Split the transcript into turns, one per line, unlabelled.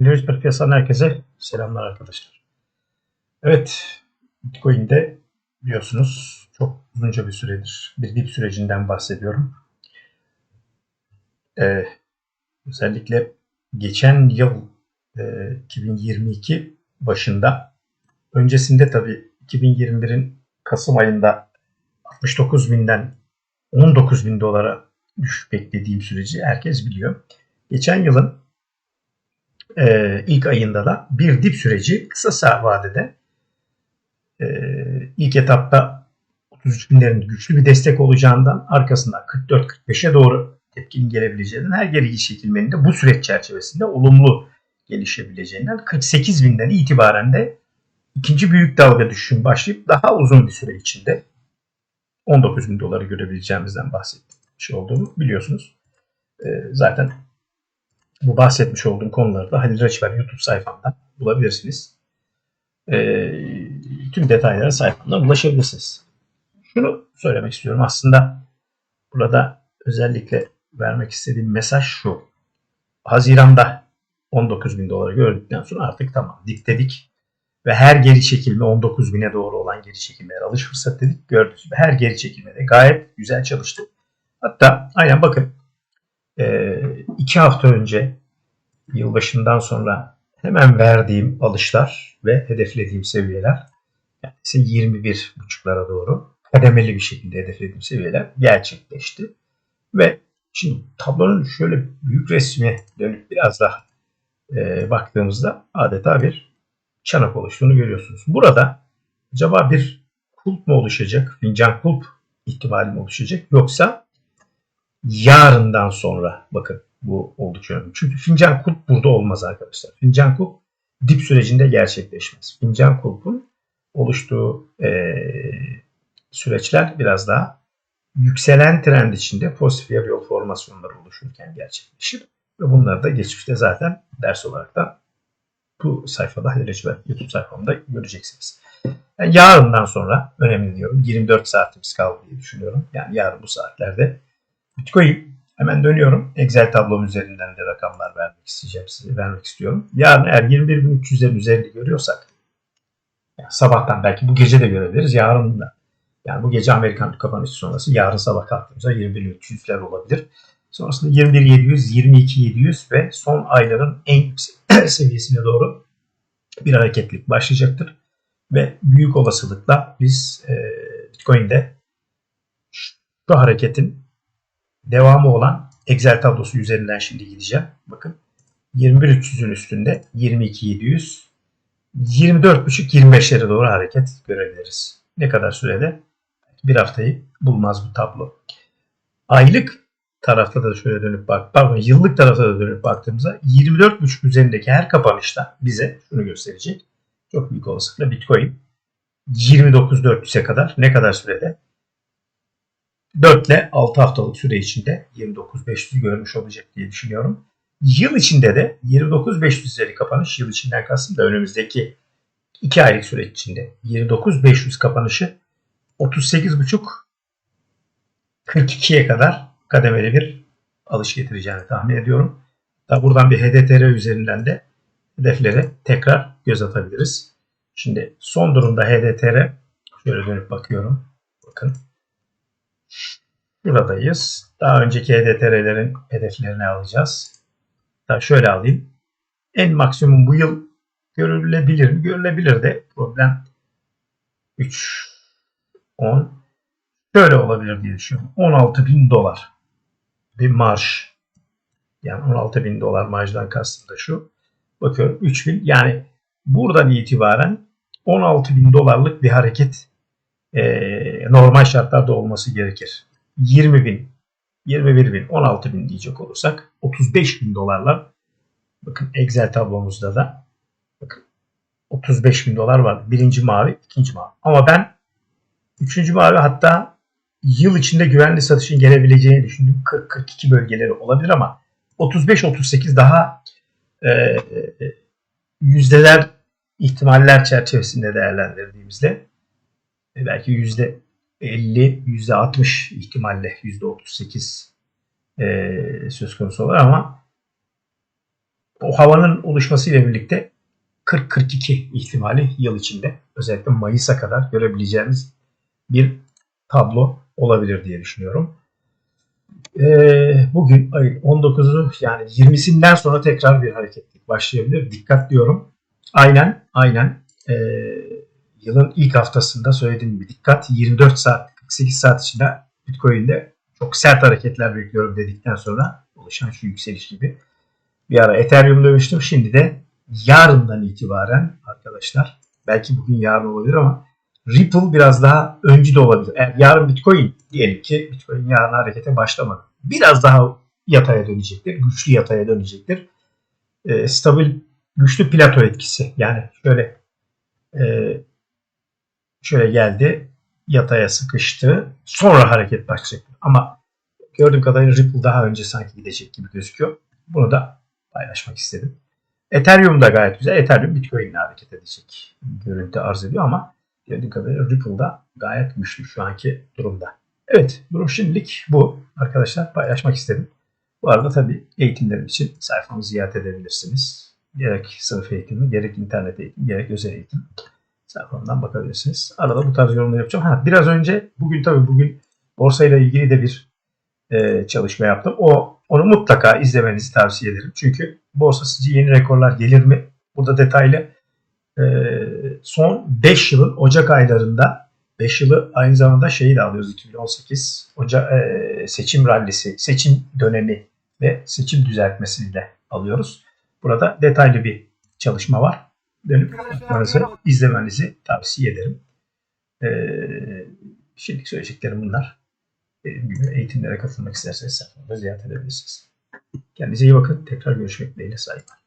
Lirikler piyasadan herkese selamlar arkadaşlar. Evet, Bitcoin'de biliyorsunuz çok uzunca bir süredir bir dip sürecinden bahsediyorum. Ee, özellikle geçen yıl e, 2022 başında öncesinde tabii 2021'in Kasım ayında 69 binden 19 bin dolara düşüş beklediğim süreci herkes biliyor. Geçen yılın e, ilk ayında da bir dip süreci kısa vadede e, ilk etapta 33 binlerin güçlü bir destek olacağından arkasından 44-45'e doğru tepkinin gelebileceğinden her geri çekilmenin de bu süreç çerçevesinde olumlu gelişebileceğinden 48 binden itibaren de ikinci büyük dalga düşüşün başlayıp daha uzun bir süre içinde 19 bin doları görebileceğimizden bahsetmiş olduğumu biliyorsunuz. E, zaten bu bahsetmiş olduğum konuları da Halil Reçber YouTube sayfamdan bulabilirsiniz. E, tüm detaylara sayfamdan ulaşabilirsiniz. Şunu söylemek istiyorum. Aslında burada özellikle vermek istediğim mesaj şu. Haziranda 19 bin doları gördükten sonra artık tamam dik dedik ve her geri çekilme 19 bine doğru olan geri çekilmeler alış fırsat dedik. Gördüğünüz gibi her geri çekilmede gayet güzel çalıştı. Hatta aynen bakın e, iki hafta önce yılbaşından sonra hemen verdiğim alışlar ve hedeflediğim seviyeler yani 21.5'lara doğru kademeli bir şekilde hedeflediğim seviyeler gerçekleşti. Ve şimdi tablonun şöyle büyük resmi dönüp biraz daha e, baktığımızda adeta bir çanak oluştuğunu görüyorsunuz. Burada acaba bir kulp mu oluşacak? Fincan kulp ihtimali mi oluşacak? Yoksa yarından sonra bakın bu oldukça önemli. Çünkü fincan kulp burada olmaz arkadaşlar. Fincan kulp dip sürecinde gerçekleşmez. Fincan kulpun oluştuğu e, süreçler biraz daha yükselen trend içinde pozitif yol formasyonları oluşurken gerçekleşir. Ve bunları da geçmişte zaten ders olarak da bu sayfada Halil YouTube sayfamda göreceksiniz. Yani yarından sonra önemli diyorum. 24 saatimiz kaldı diye düşünüyorum. Yani yarın bu saatlerde Bitcoin hemen dönüyorum. Excel tablom üzerinden de rakamlar vermek isteyeceğim size, vermek istiyorum. Yarın eğer 21.300'lerin üzerinde görüyorsak yani sabahtan belki bu gece de görebiliriz. Yarın da yani bu gece Amerikan kapanışı sonrası yarın sabah kalktığımızda 21.300'ler olabilir. Sonrasında 21.700, 22.700 ve son ayların en yüksek seviyesine doğru bir hareketlik başlayacaktır. Ve büyük olasılıkla biz e, Bitcoin'de şu hareketin devamı olan Excel tablosu üzerinden şimdi gideceğim. Bakın 21.300'ün üstünde 22.700 24.5-25'lere doğru hareket görebiliriz. Ne kadar sürede? Bir haftayı bulmaz bu tablo. Aylık tarafta da şöyle dönüp bak, pardon yıllık tarafta da dönüp baktığımızda 24.5 üzerindeki her kapanışta bize şunu gösterecek. Çok büyük olasılıkla Bitcoin 29.400'e kadar ne kadar sürede? 4 ile 6 haftalık süre içinde 29.500'ü görmüş olacak diye düşünüyorum. Yıl içinde de 29.500 üzeri kapanış yıl içinden kastım da önümüzdeki 2 aylık süreç içinde 29.500 kapanışı 38.5 42'ye kadar kademeli bir alış getireceğini tahmin ediyorum. Da buradan bir HDTR üzerinden de hedeflere tekrar göz atabiliriz. Şimdi son durumda HDTR şöyle dönüp bakıyorum. Bakın. Buradayız. Daha önceki HDTR'lerin hedeflerini alacağız. Da şöyle alayım. En maksimum bu yıl görülebilir mi? Görülebilir de problem 3 10 şöyle olabilir diye düşünüyorum. 16 bin dolar bir marş. Yani 16 bin dolar marjdan kastım da şu. Bakıyorum 3 bin yani buradan itibaren 16 bin dolarlık bir hareket e, normal şartlarda olması gerekir. 20 bin, 21 bin, 16 bin diyecek olursak 35 bin dolarla bakın Excel tablomuzda da bakın 35 bin dolar var. Birinci mavi, ikinci mavi. Ama ben üçüncü mavi hatta yıl içinde güvenli satışın gelebileceğini düşündüm. 40-42 bölgeleri olabilir ama 35-38 daha e, e, yüzdeler ihtimaller çerçevesinde değerlendirdiğimizde belki yüzde 50, yüzde 60 ihtimalle yüzde 38 e, söz konusu olur ama o havanın oluşmasıyla birlikte 40-42 ihtimali yıl içinde özellikle Mayıs'a kadar görebileceğimiz bir tablo olabilir diye düşünüyorum. Ee, bugün ayın 19'u yani 20'sinden sonra tekrar bir hareketlik başlayabilir. Dikkat diyorum. Aynen aynen ee, yılın ilk haftasında söylediğim gibi dikkat 24 saat 48 saat içinde Bitcoin'de çok sert hareketler bekliyorum dedikten sonra oluşan şu yükseliş gibi. Bir ara Ethereum demiştim. Şimdi de yarından itibaren arkadaşlar belki bugün yarın olabilir ama Ripple biraz daha öncü de olabilir. Eğer yarın Bitcoin diyelim ki Bitcoin yarın harekete başlamadı. Biraz daha yataya dönecektir. Güçlü yataya dönecektir. E, stabil güçlü plato etkisi. Yani şöyle e, şöyle geldi yataya sıkıştı. Sonra hareket başlayacak. Ama gördüğüm kadarıyla Ripple daha önce sanki gidecek gibi gözüküyor. Bunu da paylaşmak istedim. Ethereum da gayet güzel. Ethereum Bitcoin ile hareket edecek görüntü arz ediyor ama gördüğüm kadarıyla Ripple da gayet güçlü şu anki durumda. Evet durum şimdilik bu arkadaşlar paylaşmak istedim. Bu arada tabii eğitimlerim için sayfamı ziyaret edebilirsiniz. Gerek sınıf eğitimi, gerek internet eğitimi, gerek özel eğitim sayfamdan bakabilirsiniz. Arada bu tarz yorumlar yapacağım. Ha, biraz önce bugün tabii bugün borsayla ilgili de bir e, çalışma yaptım. O onu mutlaka izlemenizi tavsiye ederim. Çünkü borsa sizce yeni rekorlar gelir mi? Burada detaylı e, son 5 yılın Ocak aylarında 5 yılı aynı zamanda şeyi de alıyoruz 2018 Ocak e, seçim rallisi, seçim dönemi ve seçim düzeltmesini de alıyoruz. Burada detaylı bir çalışma var. Dönüp bakmanızı, izlemenizi tavsiye ederim. E, şimdilik söyleyeceklerim bunlar. Gibi eğitimlere katılmak isterseniz sayfamda ziyaret edebilirsiniz. Kendinize iyi bakın. Tekrar görüşmek dileğiyle saygılar.